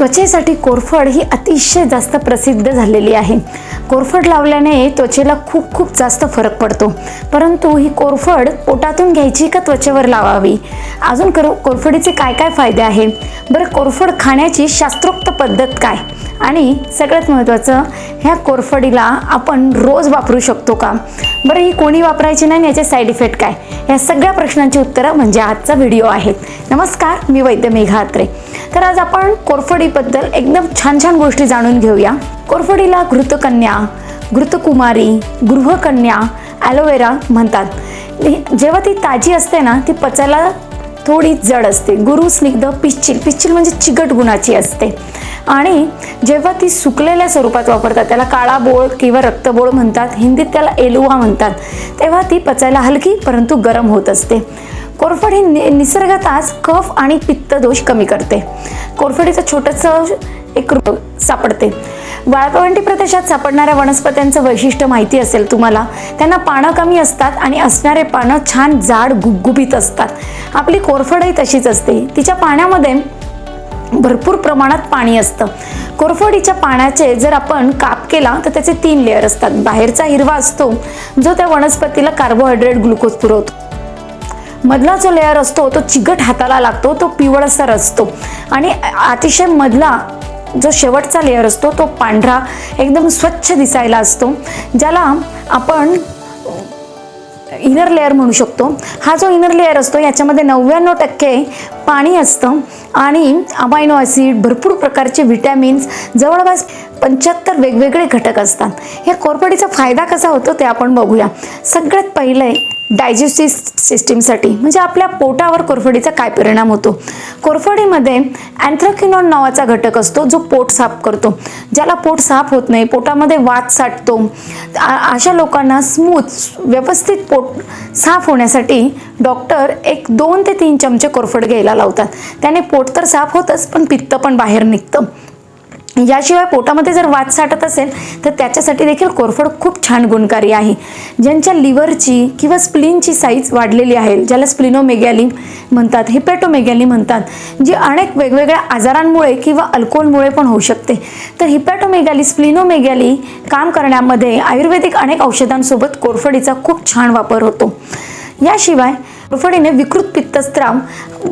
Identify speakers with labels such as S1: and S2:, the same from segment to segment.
S1: त्वचेसाठी कोरफड ही अतिशय जास्त प्रसिद्ध झालेली आहे. कोरफड लावल्याने त्वचेला खूप खूप जास्त फरक पडतो. परंतु ही कोरफड पोटातून घ्यायची का त्वचेवर लावावी? अजून कर कोरफडीचे काय काय फायदे आहे बरं कोरफड खाण्याची शास्त्रोक्त पद्धत काय? आणि सगळ्यात महत्त्वाचं ह्या कोरफडीला आपण रोज वापरू शकतो का? बरं ही कोणी वापरायची नाही आणि याचे साईड इफेक्ट काय? या सगळ्या प्रश्नांची उत्तरं म्हणजे आजचा व्हिडिओ आहेत नमस्कार मी वैद्य मेघा अत्रे तर आज आपण कोरफडीबद्दल एकदम छान छान गोष्टी जाणून घेऊया. कोरफडीला घृतकन्या घृतकुमारी गृहकन्या ॲलोवेरा म्हणतात. जेव्हा ती ताजी असते ना ती पचायला थोडी जड असते. गुरु स्निग्ध पिच्चिल पिच्चिल म्हणजे चिकट गुणाची असते. आणि जेव्हा ती सुकलेल्या स्वरूपात वापरतात त्याला काळा बोळ किंवा रक्तबोळ म्हणतात हिंदीत त्याला एलुवा म्हणतात तेव्हा ती पचायला हलकी परंतु गरम होत असते. कोरफड ही नि निसर्गताच कफ आणि पित्त दोष कमी करते. कोरफडीचं छोटंसं एक रूप सापडते. वाळपवंटी प्रदेशात सापडणाऱ्या वनस्पत्यांचं वैशिष्ट्य माहिती असेल तुम्हाला. त्यांना पानं कमी असतात आणि असणारे पानं छान जाड गुबगुबीत असतात. आपली कोरफडही तशीच असते. तिच्या पाण्यामध्ये भरपूर प्रमाणात पाणी असतं. कोरफडीच्या पाण्याचे जर आपण काप केला तर त्याचे तीन लेअर असतात. बाहेरचा हिरवा असतो जो त्या वनस्पतीला कार्बोहायड्रेट ग्लुकोज पुरवतो. मधला जो लेअर असतो तो चिकट हाताला लागतो तो पिवळसर असतो. आणि अतिशय मधला जो शेवटचा लेअर असतो तो पांढरा एकदम स्वच्छ दिसायला असतो ज्याला आपण इनर लेअर म्हणू शकतो. हा जो इनर लेअर असतो याच्यामध्ये नव्याण्णव टक्के पाणी असतं आणि अमायनो ॲसिड भरपूर प्रकारचे विटॅमिन्स जवळपास पंच्याहत्तर वेगवेगळे घटक असतात. या कोरफडीचा फायदा कसा होतो ते आपण बघूया. सगळ्यात पहिले डायजेस्टिव्ह सिस्टीमसाठी म्हणजे आपल्या पोटावर कोरफडीचा काय परिणाम होतो? कोरफडीमध्ये अँथ्रॅक्युनॉन नावाचा घटक असतो जो पोट साफ करतो. ज्याला पोट साफ होत नाही पोटामध्ये वात साठतो. अशा लोकांना स्मूथ व्यवस्थित पोट साफ होण्यासाठी डॉक्टर एक दोन ते तीन चमचे कोरफड घ्यायला लावतात. त्याने पोट तर साफ होतच पण पित्त पण बाहेर निघतं. याशिवाय पोटामध्ये जर वात साठत असेल तर त्याच्यासाठी देखील कोरफड खूप छान गुणकारी आहे. ज्यांच्या लिव्हरची किंवा स्प्लिनची साईज वाढलेली आहे ज्याला स्प्लिनोमेगॅली म्हणतात हिपॅटोमेगॅली म्हणतात जी अनेक वेगवेगळ्या आजारांमुळे किंवा अल्कोहोलमुळे पण होऊ शकते. तर हिपॅटोमेगॅली स्प्लिनोमेगॅली काम करण्यामध्ये आयुर्वेदिक अनेक औषधांसोबत कोरफडीचा खूप छान वापर होतो. याशिवाय कोरफडीने विकृत पित्तस्त्राव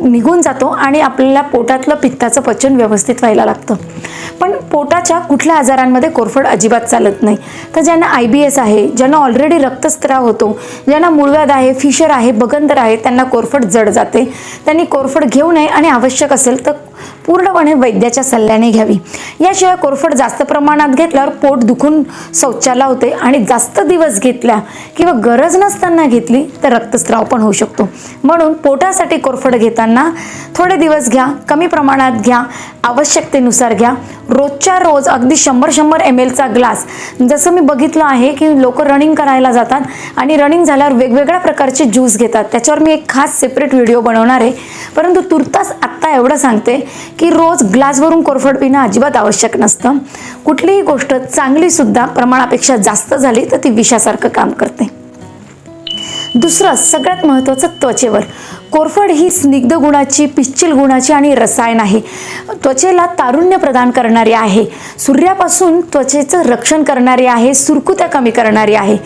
S1: निघून जातो आणि आपल्याला पोटातलं पित्ताचं पचन व्यवस्थित व्हायला लागतं. पण पोटाच्या कुठल्या आजारांमध्ये कोरफड अजिबात चालत नाही. तर ज्यांना आय बी एस आहे ज्यांना ऑलरेडी रक्तस्त्राव होतो ज्यांना मूळव्याध आहे फिशर आहे बगंदर आहे त्यांना कोरफड जड जाते. त्यांनी कोरफड घेऊ नये आणि आवश्यक असेल तर पूर्णपणे वैद्याच्या सल्ल्याने घ्यावी. याशिवाय कोरफड जास्त प्रमाणात घेतल्यावर पोट दुखून शौचाला होते आणि जास्त दिवस घेतल्या किंवा गरज नसताना घेतली तर रक्तस्राव पण होऊ शकतो. म्हणून पोटासाठी कोरफड घेताना थोडे दिवस घ्या कमी प्रमाणात घ्या आवश्यकतेनुसार घ्या. रोजच्या रोज अगदी शंभर शंभर एम एलचा ग्लास. जसं मी बघितलं आहे की लोक रनिंग करायला जातात आणि रनिंग झाल्यावर वेगवेगळ्या प्रकारचे ज्यूस घेतात. त्याच्यावर मी एक खास सेपरेट व्हिडिओ बनवणार आहे. परंतु तुर्तास आत्ता एवढं सांगते की रोज ग्लासवरून कोरफड पिणं अजिबात आवश्यक नसतं. कुठलीही गोष्ट चांगलीसुद्धा प्रमाणापेक्षा जास्त झाली तर ती विषासारखं काम करते. दुसरं सगळ्यात महत्त्वाचं त्वचेवर. कोरफड ही स्निग्ध गुणाची पिश्चिल गुणाची आणि रसायन आहे. त्वचेला तारुण्य प्रदान करणारी आहे. सूर्यापासून त्वचेचं रक्षण करणारी आहे सुरकुत्या कमी करणारी आहे.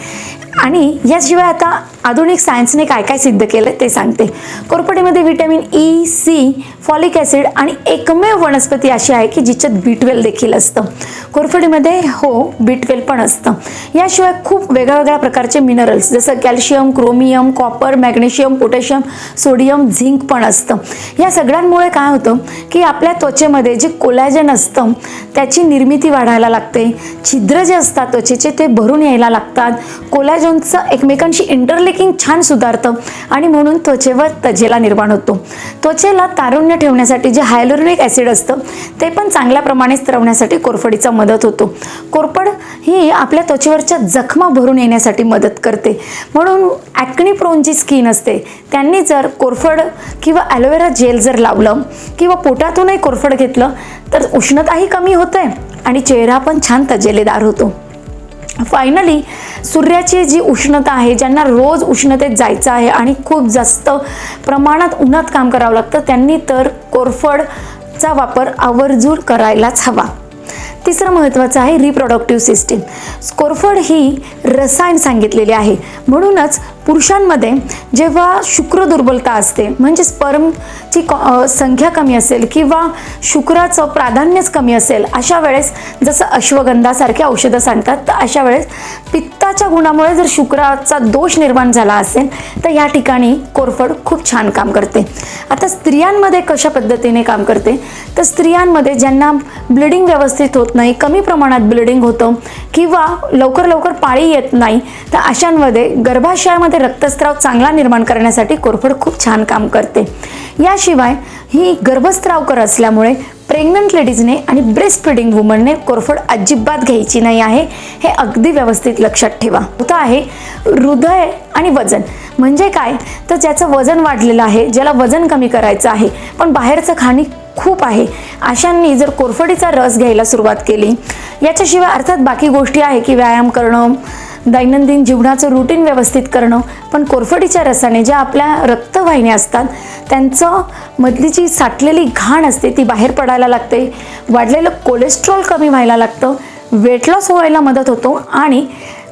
S1: आणि याशिवाय आता आधुनिक सायन्सने काय काय सिद्ध केलं ते सांगते. कोरफडीमध्ये vitamin e, E C folic acid आणि एकमेव वनस्पती अशी आहे की जिच्यात बी देखील असतं. कोरफडीमध्ये हो बीटवेल पण असतं. याशिवाय खूप वेगळ्या वेगळ्या प्रकारचे मिनरल्स जसं calcium chromium copper magnesium potassium sodium zinc पण असतं. या सगळ्यांमुळे काय होतं की आपल्या त्वचेमध्ये जे कोलॅजन असतं त्याची निर्मिती वाढायला लागते. छिद्र जे असतात त्वचेचे ते भरून यायला लागतात. कोलॅजनचं एकमेकांशी इंटरलेकिंग छान सुधारतं आणि म्हणून त्वचेवर तजेला निर्माण होतो. त्वचेला तारुण्य ठेवण्यासाठी जे हायलोरिनिक ॲसिड असतं ते पण चांगल्या प्रमाणे स्त्रवण्यासाठी कोरफडीचा मदत होतो. कोरफड ही आपल्या त्वचेवरच्या जखमा भरून येण्यासाठी मदत करते. म्हणून ॲक्निप्रोन जी स्किन असते त्यांनी जर कोरफड किंवा ॲलोवेरा जेल जर लावलं किंवा पोटातूनही कोरफड घेतलं तर उष्णताही कमी होते आणि चेहरा पण छान तजेलेदार होतो. फायनली सूर्याची जी उष्णता आहे ज्यांना रोज उष्णतेत जायचं आहे आणि खूप जास्त प्रमाणात उन्हात काम करावं लागतं त्यांनी तर कोरफडचा वापर आवर्जून करायलाच हवा. तिसरं महत्त्वाचं आहे रिप्रोडक्टिव्ह सिस्टीम कोरफड ही रसायन सांगितलेली आहे. म्हणूनच पुरुषांमध्ये जेव्हा शुक्र दुर्बलता असते म्हणजे स्पर्मची संख्या कमी असेल किंवा शुक्राचं प्राधान्यच कमी असेल अशा वेळेस जसं अश्वगंधासारखे औषधं सांगतात तर अशा वेळेस पित्ताच्या गुणामुळे जर शुक्राचा दोष निर्माण झाला असेल तर या ठिकाणी कोरफड खूप छान काम करते. आता स्त्रियांमध्ये कशा पद्धतीने काम करते? तर स्त्रियांमध्ये ज्यांना ब्लिडिंग व्यवस्थित होत नाही कमी प्रमाणात ब्लिडिंग होतं किंवा लवकर लवकर पाळी येत नाही तर अशांमध्ये गर्भाशयामध्ये रक्तस्राव चांगला निर्माण करण्यासाठी कोरफड खूप छान काम करते. याशिवाय ही गर्भस्रावकर असल्यामुळे प्रेग्नंट लेडीजने आणि ब्रेस्ट फिडिंग वुमनने कोरफड अजिबात घ्यायची नाही आहे हे अगदी व्यवस्थित लक्षात ठेवा. होतं आहे हृदय आणि वजन. म्हणजे काय? तर ज्याचं वजन वाढलेलं आहे ज्याला वजन कमी करायचं आहे पण बाहेरचं खाणी खूप आहे. अशांनी जर कोरफडीचा रस घ्यायला सुरुवात केली याच्याशिवाय अर्थात बाकी गोष्टी आहे की व्यायाम करणं दैनंदिन जीवनाचं रुटीन व्यवस्थित करणं पण कोरफडीच्या रसाने ज्या आपल्या रक्तवाहिन्या असतात त्यांचं मधली जी साठलेली घाण असते ती बाहेर पडायला लागते. वाढलेलं कोलेस्ट्रॉल कमी व्हायला लागतं वेट लॉस व्हायला मदत होतो आणि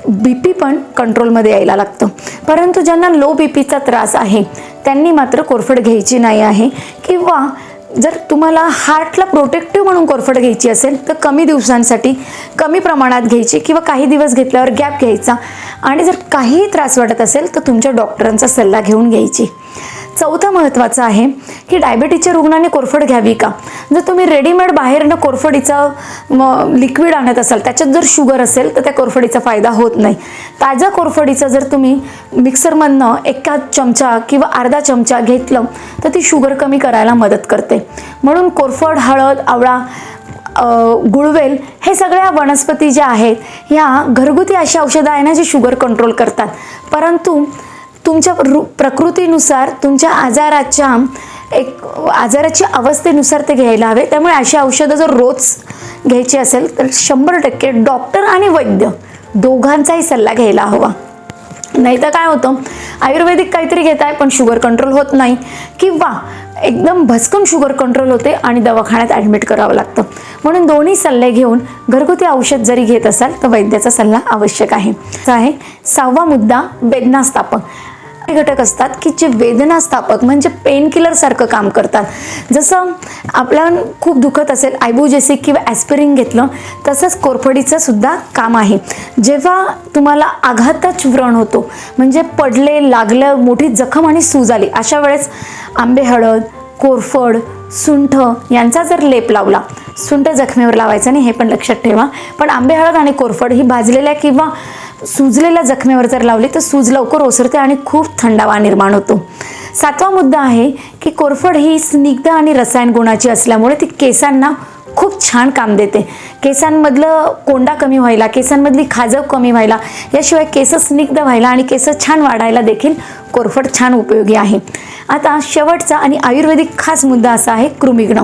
S1: बी पी पण कंट्रोलमध्ये यायला लागतं. परंतु ज्यांना लो बी पीचा त्रास आहे त्यांनी मात्र कोरफड घ्यायची नाही आहे. किंवा जर तुम्हाला हार्टला प्रोटेक्टिव्ह म्हणून कोरफड घ्यायची असेल तर कमी दिवसांसाठी कमी प्रमाणात घ्यायची किंवा काही दिवस घेतल्यावर गॅप घ्यायचा. आणि जर काहीही त्रास वाटत असेल तर तुमच्या डॉक्टरांचा सल्ला घेऊन घ्यायची. चौथं महत्त्वाचं आहे की डायबिटीजच्या रुग्णाने कोरफड घ्यावी का? जर तुम्ही रेडीमेड बाहेरनं कोरफडीचं लिक्विड आणत असाल त्याच्यात जर शुगर असेल तर त्या कोरफडीचा फायदा होत नाही. ताज्या कोरफडीचं जर तुम्ही मिक्सरमधनं एका चमचा किंवा अर्धा चमचा घेतलं तर ती शुगर कमी करायला मदत करते. म्हणून कोरफड हळद आवळा गुळवेल हे सगळ्या वनस्पती ज्या आहेत ह्या घरगुती अशी औषधं आहे ना जे शुगर कंट्रोल करतात. परंतु तुमच्या प्रकृतीनुसार तुमच्या आजाराच्या एक आजाराच्या अवस्थेनुसार ते घ्यायला हवे. त्यामुळे अशी औषधं जर रोज घ्यायची असेल तर शंभर टक्के डॉक्टर आणि वैद्य दोघांचाही सल्ला घ्यायला हवा. नाही तर काय होतं आयुर्वेदिक काहीतरी घेत आहे पण शुगर कंट्रोल होत नाही किंवा एकदम भस्कम शुगर कंट्रोल होते आणि दवाखान्यात ॲडमिट करावं लागतं. म्हणून दोन्ही सल्ले घेऊन घरगुती औषध जरी घेत असाल तर वैद्याचा सल्ला आवश्यक आहे. आहे सहावा मुद्दा वेदनास्थापक घटक असतात की जे वेदनास्थापक म्हणजे पेन किलर सारखं काम करतात. जसं आपल्याला खूप दुखत असेल आयबोजेसिक किंवा ॲस्पिरिन घेतलं तसंच कोरफडीचं सुद्धा काम आहे. जेव्हा तुम्हाला आघातच व्रण होतो म्हणजे पडले लागलं मोठी जखम आणि सूज आली अशा वेळेस आंबे हळद कोरफड सुंठ यांचा जर लेप लावला सुंठ जखमेवर लावायचा नाही हे पण लक्षात ठेवा. पण आंबे हळद आणि कोरफड ही भाजलेल्या किंवा सुजलेल्या जखमेवर जर लावली तर सूज लवकर ओसरते आणि खूप थंडावा निर्माण होतो. सातवा मुद्दा आहे की कोरफड ही स्निग्ध आणि रसायन गुणाची असल्यामुळे ती केसांना खूप छान काम देते. केसांमधलं कोंडा कमी व्हायला केसांमधली खाजव कमी व्हायला याशिवाय केस स्निग्ध व्हायला आणि केस छान वाढायला देखील कोरफड छान उपयोगी आहे. आता शेवटचा आणि आयुर्वेदिक खास मुद्दा असा आहे कृमिग्न.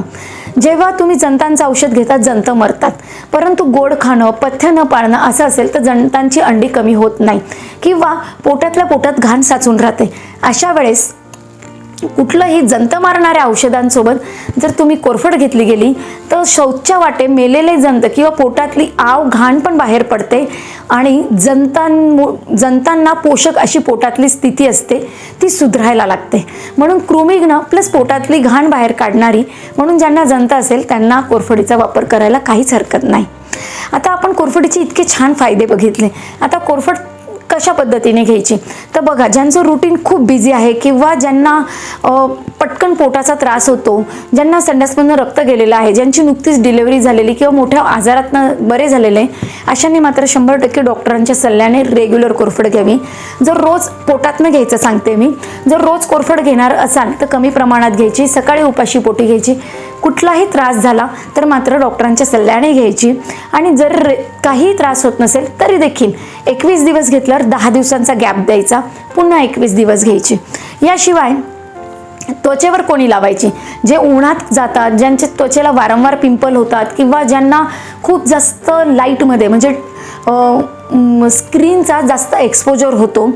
S1: जेव्हा तुम्ही जंतांचं औषध घेतात जंत मरतात. परंतु गोड खाणं पथ्य न पाळणं असं असेल तर जंतांची अंडी कमी होत नाही. किंवा पोटातल्या पोटात घाण साचून राहते. अशा वेळेस कुठलंही जंत मारणाऱ्या औषधांसोबत जर तुम्ही कोरफड घेतली गेली तर शौचच्या वाटे मेलेले जंत किंवा पोटातली आव घाण पण बाहेर पडते आणि जंतांमु जंतांना पोषक अशी पोटातली स्थिती असते ती सुधारायला लागते. म्हणून कृमिघ्न प्लस पोटातली घाण बाहेर काढणारी म्हणून ज्यांना जंत असेल त्यांना कोरफडीचा वापर करायला काहीच हरकत नाही. आता आपण कोरफडीचे इतके छान फायदे बघितले. आता कोरफड कशा पद्धतीने घ्यायची? तर बघा ज्यांचं रुटीन खूप बिझी आहे किंवा ज्यांना पटकन पोटाचा त्रास होतो ज्यांना संडासमधनं रक्त गेलेलं आहे ज्यांची नुकतीच डिलेवरी झालेली किंवा मोठ्या आजारातनं बरे झालेले अशांनी मात्र शंभर टक्के डॉक्टरांच्या सल्ल्याने रेग्युलर कोरफड घ्यावी. जर रोज पोटातनं घ्यायचं सांगते मी जर रोज कोरफड घेणार असाल तर कमी प्रमाणात घ्यायची सकाळी उपाशी पोटी घ्यायची कुठलाही त्रास झाला तर मात्र डॉक्टरांच्या सल्ल्याने घ्यायची. आणि जर काही काहीही त्रास होत नसेल तरी देखील एकवीस दिवस घेतल्यावर दहा दिवसांचा गॅप द्यायचा पुन्हा एकवीस दिवस घ्यायची. याशिवाय त्वचेवर कोणी लावायची? जे उन्हात जातात ज्यांच्या त्वचेला वारंवार पिंपल होतात किंवा ज्यांना खूप जास्त लाईटमध्ये म्हणजे स्क्रीनचा जास्त एक्सपोजर होतो.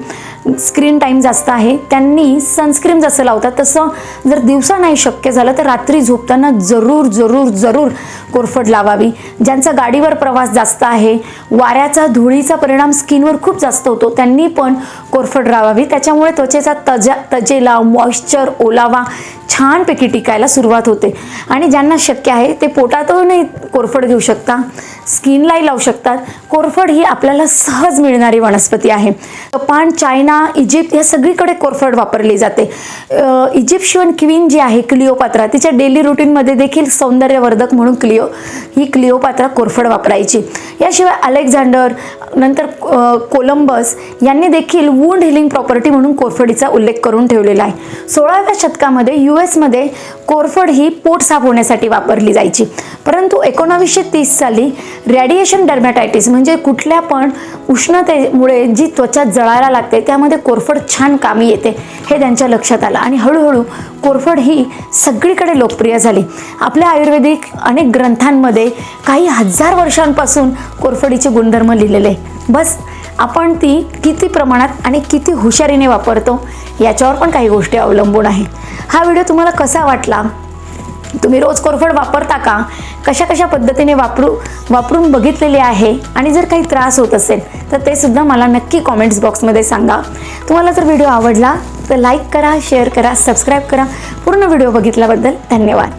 S1: स्क्रीन टाईम जास्त आहे. त्यांनी सनस्क्रीन जसं लावतात तसं जर दिवसा नाही शक्य झालं तर रात्री झोपताना जरूर जरूर जरूर कोरफड लावावी. ज्यांचा गाडीवर प्रवास जास्त आहे वाऱ्याचा धुळीचा परिणाम स्किनवर खूप जास्त होतो. त्यांनी पण कोरफड लावावी त्याच्यामुळे त्वचेचा तजा तजेला मॉइश्चर ओलावा छानपैकी टिकायला सुरुवात होते. आणि ज्यांना शक्य आहे ते पोटातूनही कोरफड घेऊ शकता स्किनलाही लावू शकतात. कोरफड ही आपल्याला सहज मिळणारी वनस्पती आहे. जपान चायना इजिप्त या सगळीकडे कोरफड वापरली जाते. इजिप्शियन क्वीन जी आहे क्लिओपात्रा तिच्या डेली रुटीनमध्ये देखील सौंदर्यवर्धक म्हणून क्लिओ ही क्लिओपात्रा कोरफड वापरायची. याशिवाय अलेक्झांडर नंतर कोलंबस यांनी देखील वूंड हिलिंग प्रॉपर्टी म्हणून कोरफडीचा उल्लेख करून ठेवलेला आहे. सोळाव्या शतकामध्ये यू एसमध्ये कोरफड ही पोट साफ होण्यासाठी वापरली जायची. परंतु एकोणावीसशे तीस साली रेडिएशन डर्मॅटायटिस म्हणजे कुठल्या पण उष्णतेमुळे जी त्वचा जळायला लागते त्यामध्ये कोरफड छान कामी येते. हे त्यांच्या लक्षात आलं. आणि हळूहळू कोरफड ही सगळीकडे लोकप्रिय झाली. आपल्या आयुर्वेदिक अनेक ग्रंथांमध्ये काही हजार वर्षांपासून कोरफडीचे गुणधर्म लिहिलेले. बस आपण ती किती प्रमाणात आणि किती हुशारीने वापरतो याच्यावर पण काही गोष्टी अवलंबून आहे. हा व्हिडिओ तुम्हाला कसा वाटला? तुम्ही रोज कोरफड वापरता का? कशा कशा पद्धतीने वापरू वापरून बघितलेले आहे? आणि जर काही त्रास होत असेल तर ते सुद्धा मला नक्की कॉमेंट्स बॉक्समध्ये सांगा. तुम्हाला जर व्हिडिओ आवडला तर लाईक करा शेअर करा सबस्क्राईब करा. पूर्ण व्हिडिओ बघितल्याबद्दल धन्यवाद.